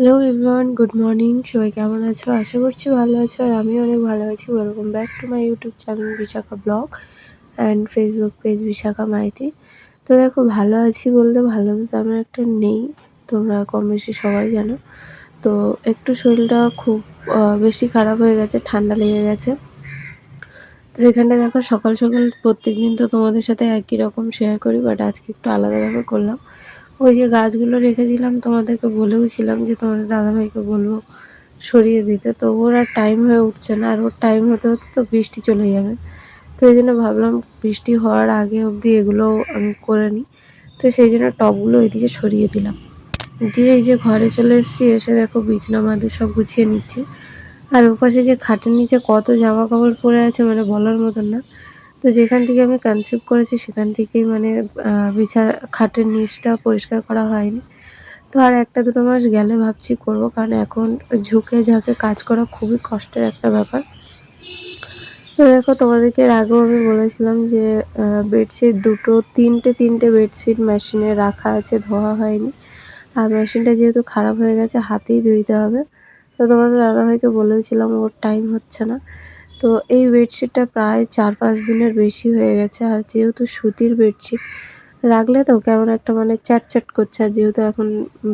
Hello everyone good morning সবাই কেমন আছো? আশা করছি ভালো আছো আর আমি অনেক ভালো আছি। Welcome back to my YouTube channel Bishakha vlog and Facebook page Bishakha Maiti তো দেখো, ভালো আছি বলতে ভালো তো তেমন একটা নেই। তোমরা কম বেশি সবাই জানো। তো একটু শরীরটা খুব বেশি খারাপ হয়ে গেছে, ঠান্ডা লেগে গেছে। তো এখানটা দেখো, সকাল সকাল প্রত্যেক দিন তো তোমাদের সাথে একই রকম শেয়ার করি বাট আজকে একটু আলাদাভাবে করলাম। ওই যে গাছগুলো রেখেছিলাম, তোমাদেরকে বলেও ছিলাম যে তোমাদের দাদাভাইকে বলব সরিয়ে দিতে। তো ওর আর টাইম হয়ে উঠছে না, আর ওর টাইম হতে হতে তো বৃষ্টি চলে যাবে। তো এই জন্য ভাবলাম বৃষ্টি হওয়ার আগে অবধি এগুলো আমি করে নিই। তো সেই জন্য টবগুলো ওইদিকে সরিয়ে দিলাম। দিয়ে এই যে ঘরে চলে এসেছি, এসে দেখো বিছনা মাদুর সব গুছিয়ে নিচ্ছি। আর ওপাশে যে খাটের নিচে কত জামা কাপড় পরে আছে মানে বলার মতন না। তো যেখান থেকে আমি কনসেপ্ট করেছি, সেখান থেকেই মানে বিছানা, খাটের নিচটা পরিষ্কার করা হয়নি। তো আর একটা দুটো মাস গেলে ভাবছি করব, কারণ এখন ঝুঁকে ঝাঁকে কাজ করা খুবই কষ্টের একটা ব্যাপার। তো দেখো, তোমাদেরকে আগেও আমি বলেছিলাম যে বেডশিট দুটো, তিনটে তিনটে বেডশিট মেশিনে রাখা আছে, ধোয়া হয়নি। আর মেশিনটা যেহেতু খারাপ হয়ে গেছে, হাতেই ধুইতে হবে। তো তোমাদের দাদাভাইকে বলেছিলাম ওর টাইম হচ্ছে না। তো এই বেডশিটটা প্রায় চার পাঁচ দিনের বেশি হয়ে গেছে। আর যেহেতু সুতির বেডশিট, রাখলে তো কেমন একটা মানে চ্যাট চ্যাট করছে, আর যেহেতু এখন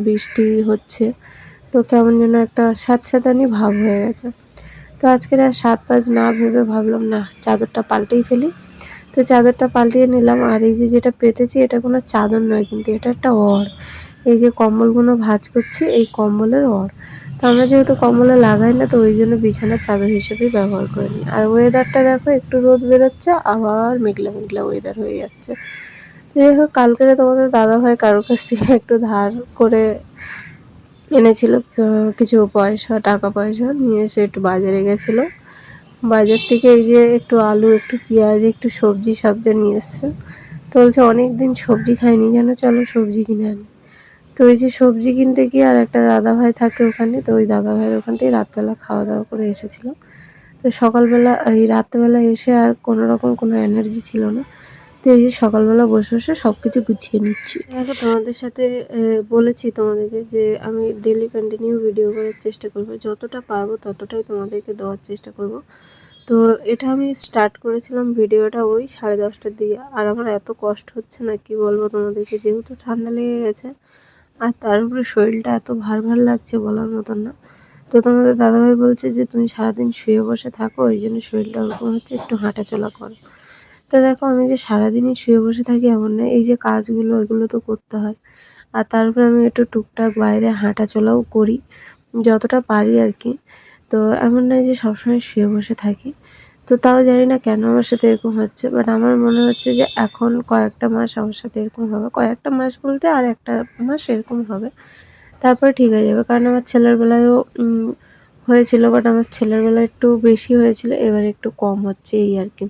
বৃষ্টি হচ্ছে, তো কেমন যেন একটা স্যাঁতস্যাঁতানি ভাব হয়ে গেছে। তো আজকের আর সাত পাঁচ না ভেবে ভাবলাম, না, চাদরটা পাল্টেই ফেলি। তো চাদরটা পাল্টিয়ে নিলাম, আর এই যে যেটা পেতেছি, এটা কোনো চাদর নয় কিন্তু এটা একটা অর এই যে কম্বলগুলো ভাজ করছি, এই কম্বলের অর আমরা যেহেতু কম্বলে লাগাই না, তো ওই জন্য বিছানার চাদর হিসেবেই ব্যবহার করে নিই। আর ওয়েদারটা দেখো, একটু রোদ বেরোচ্ছে, আবার মেঘলা মেঘলা ওয়েদার হয়ে যাচ্ছে। যাই হোক কালকে তোমাদের দাদাভাই কারোর কাছ থেকে একটু ধার করে এনেছিল কিছু পয়সা টাকা পয়সা নিয়ে এসে একটু বাজারে গেছিল। বাজার থেকে এই যে একটু আলু, একটু পেঁয়াজ, একটু সবজি সবজি নিয়ে এসছে। তো বলছে অনেক দিন সবজি খাইনি যেন চলো সবজি কিনে আনি। তো ওই যে সবজি কিনতে গিয়ে আর একটা দাদাভাই থাকে ওখানে, তো ওই দাদাভাইয়ের ওখান থেকে রাত্রেবেলা খাওয়া দাওয়া করে এসেছিল। তো সকালবেলা, এই রাত্রেবেলা এসে আর কোনো রকম কোনো এনার্জি ছিল না। তো এই যে সকালবেলা বসে বসে সব কিছু গুছিয়ে নিচ্ছি। দেখো, তোমাদের সাথে বলেছি তোমাদেরকে যে আমি ডেলি কন্টিনিউ ভিডিও করার চেষ্টা করব। যতটা পারব ততটাই তোমাদেরকে দেওয়ার চেষ্টা করব। তো এটা আমি স্টার্ট করেছিলাম ভিডিওটা ওই সাড়ে দশটার দিকে। আর আমার এত কষ্ট হচ্ছে না, কি বলব তোমাদেরকে? যেহেতু ঠান্ডা লেগে গেছে আর তার উপরে শরীরটা এত ভার ভার লাগছে বলার মতন না। তো তোমাদের দাদাভাই বলছে যে, তুমি সারাদিন শুয়ে বসে থাকো ওই জন্য শরীরটা ওরকম হচ্ছে, একটু হাঁটাচলা করো। তো দেখো, আমি যে সারাদিনই শুয়ে বসে থাকি এমন না এই যে কাজগুলো, এগুলো তো করতে হয়। আর তারপরে আমি একটু টুকটাক বাইরে হাঁটা চলাও করি, যতটা পারি আর কি। তো এমন নয় যে সবসময় শুয়ে বসে থাকি। তো তাও জানি না কেন আমার সাথে এরকম হচ্ছে বাট আমার মনে হচ্ছে যে এখন কয়েকটা মাস আমার সাথে এরকম হবে। কয়েকটা মাস বলতে আর একটা মাস এরকম হবে। তারপরে ঠিক হয়ে যাবে, কারণ আমার ছেলের বেলায়ও হয়েছিল বাট আমার ছেলের একটু বেশি হয়েছিল, এবার একটু কম হচ্ছে এই আর কি।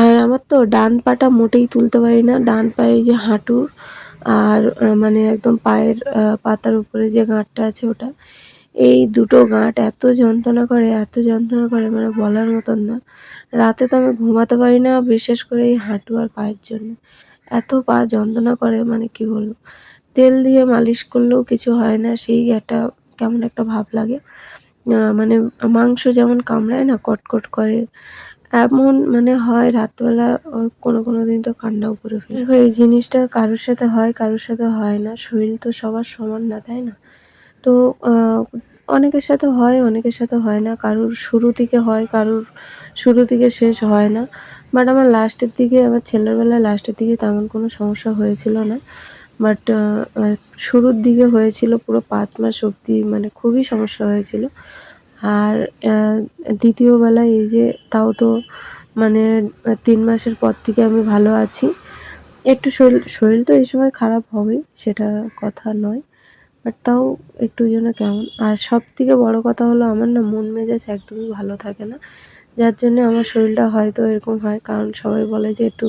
আর আমার তো ডান পাটা মোটেই তুলতে পারি না, ডান পায়ে যে হাঁটুর আর মানে একদম পায়ের পাতার উপরে যে গাঁটটা আছে ওটা এই দুটো গাঁট এত যন্ত্রণা করে, এত যন্ত্রণা করে মানে বলার মতন না। রাতে তো আমি ঘুমাতে পারি না, বিশেষ করে এই হাঁটু আর পায়ের জন্য। এত পা যন্ত্রণা করে মানে কি বলব? তেল দিয়ে মালিশ করলেও কিছু হয় না, সেই একটা কেমন একটা ভাব লাগে। মানে মাংস যেমন কামড়ায় না, কটকট করে, এমন মানে হয় রাতবেলা কোনো কোনো দিন তো কান্নাও করে ফেলে। এই জিনিসটা কারোর সাথে হয়, কারোর সাথে হয় না। শরীর তো সবার সমান না, তাই না? তো অনেকের সাথে হয়, অনেকের সাথে হয় না। কারোর শুরু থেকে হয়, কারোর শুরু থেকে শেষ হয় না। বাট আমার লাস্টের দিকে, আমার ছেলের বেলায় লাস্টের দিকে তেমন কোনো সমস্যা হয়েছিল না। বাট শুরুর দিকে হয়েছিল পুরো পাঁচ মাস অবধি মানে খুবই সমস্যা হয়েছিল। আর দ্বিতীয় বেলায় এই যে তাও তো মানে তিন মাসের পর থেকে আমি ভালো আছি। একটু শরীর শরীর তো এই সময় খারাপ হবেই, সেটা কথা নয়। বাট তাও একটু যেন কেমন। আর সব থেকে বড়ো কথা হলো, আমার না মন মেজাজ একদমই ভালো থাকে না। যার জন্য আমার শরীরটা হয়তো এরকম হয়। কারণ সবাই বলে যে একটু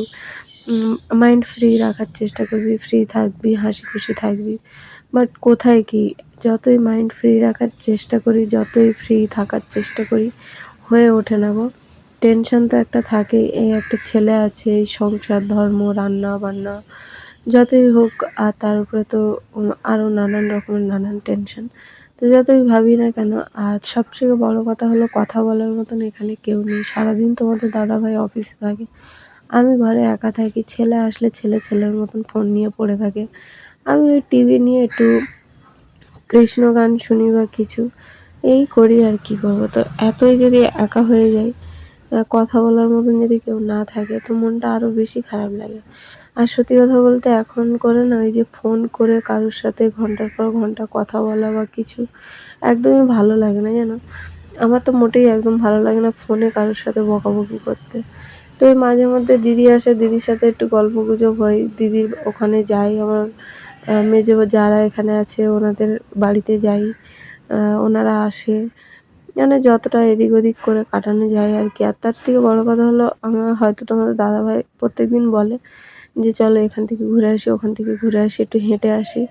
মাইন্ড ফ্রি রাখার চেষ্টা করবি ফ্রি থাকবি, হাসি খুশি থাকবি। বাট কোথায় কি? যতই মাইন্ড ফ্রি রাখার চেষ্টা করি, যতই ফ্রি থাকার চেষ্টা করি, হয়ে ওঠে না গো। টেনশন তো একটা থাকেই। এই একটা ছেলে আছে, এই সংসার, ধর্ম রান্না বান্না যতই হোক, আর তার উপরে তো আরও নানান রকমের নানান টেনশন তো যতই ভাবি না কেন, আর সবথেকে বড় কথা হলো, কথা বলার মতন এখানে কেউ নেই। সারাদিন তোমাদের দাদাভাই অফিসে থাকে। আমি ঘরে একা থাকি। ছেলে আসলে ছেলে ছেলের মতন ফোন নিয়ে পড়ে থাকে। আমি ওই টিভি নিয়ে একটু কৃষ্ণ গান শুনি বা কিছু। এই করি আর কি করব। তো এতই যদি একা হয়ে যায় কথা বলার মতন যদি কেউ না থাকে, তো মনটা আরও বেশি খারাপ লাগে। আর সত্যি কথা বলতে এখন করে না, ওই যে ফোন করে কারোর সাথে ঘণ্টার পর ঘণ্টা কথা বলা বা কিছু একদমই ভালো লাগে না, জানো? আমার তো মোটেই একদম ভালো লাগে না ফোনে কারোর সাথে বকাবকি করতে। তো মাঝে মধ্যে দিদি আসে, দিদির সাথে একটু গল্প গুজব হয়, দিদির ওখানে যাই, আমার মেজে যারা এখানে আছে, ওনাদের বাড়িতে যাই ওনারা আসে। মানে যতটা এদিক ওদিক করে কাটানো যায় আর কি। আর তার থেকে বড়ো কথা হলো, আমার হয়তো তোমাদের দাদাভাই প্রত্যেক দিন বলে যে, চলো এখান থেকে ঘুরে আসি, ওখান থেকে ঘুরে আসি, একটু হেঁটে আসি।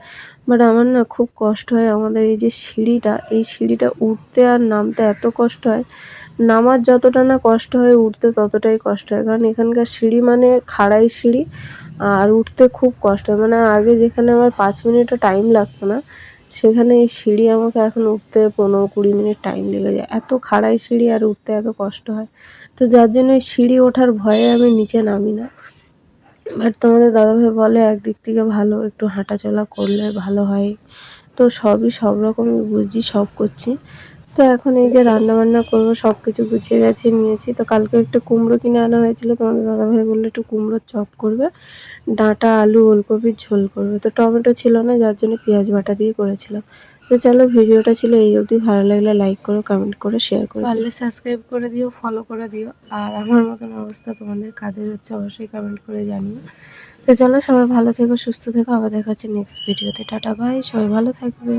বাট আমার না খুব কষ্ট হয় আমাদের এই যে সিঁড়িটা, এই সিঁড়িটা উঠতে আর নামতে এত কষ্ট হয়। নামার যতটা না কষ্ট হয়, উঠতে ততটাই কষ্ট হয়। কারণ এখানকার সিঁড়ি মানে খাড়াই সিঁড়ি, আর উঠতে খুব কষ্ট হয়। মানে আগে যেখানে আমার পাঁচ মিনিটও টাইম লাগতো না সেখানে সিঁড়ি আমাকে এখন উঠতে পনেরো কুড়ি মিনিট টাইম লেগে যায়। এত খাড়াই সিঁড়ি আর উঠতে এত কষ্ট হয়। তো যার জন্য ওই সিঁড়ি ওঠার ভয়ে আমি নিচে নামি না। বাট তোমাদের দাদাভাই বলে, একদিক থেকে ভালো, একটু হাঁটাচলা করলে ভালো হয়। তো সবই সব রকমই বুঝছি সব করছি। তো এখন এই যে রান্না বান্না করব সব কিছু গুছিয়ে গেছে, নিয়েছি। তো কালকে একটা কুমড়ো কিনে আনা হয়েছিল তোমাদের দাদাভাই বলল একটু কুমড়োর চপ করবে। ডাঁটা, আলু, ওলকপির ঝোল করবে। তো টমেটো ছিল না, যার জন্য পেঁয়াজ বাটা দিয়ে করেছিলাম। তো চলো ভিডিওটা ছিল এই অবধি। ভালো লাগলে লাইক করো কমেন্ট করে শেয়ার করো। পারলে সাবস্ক্রাইব করে দিও ফলো করে দিও। আর আমার মতন অবস্থা তোমাদের, কাদের হচ্ছে অবশ্যই কমেন্ট করে জানিও। তো চলো সবাই ভালো থেকো, সুস্থ থেকো। আবার দেখা হচ্ছে নেক্সট ভিডিওতে টাটা বাই সবাই ভালো থাকবে।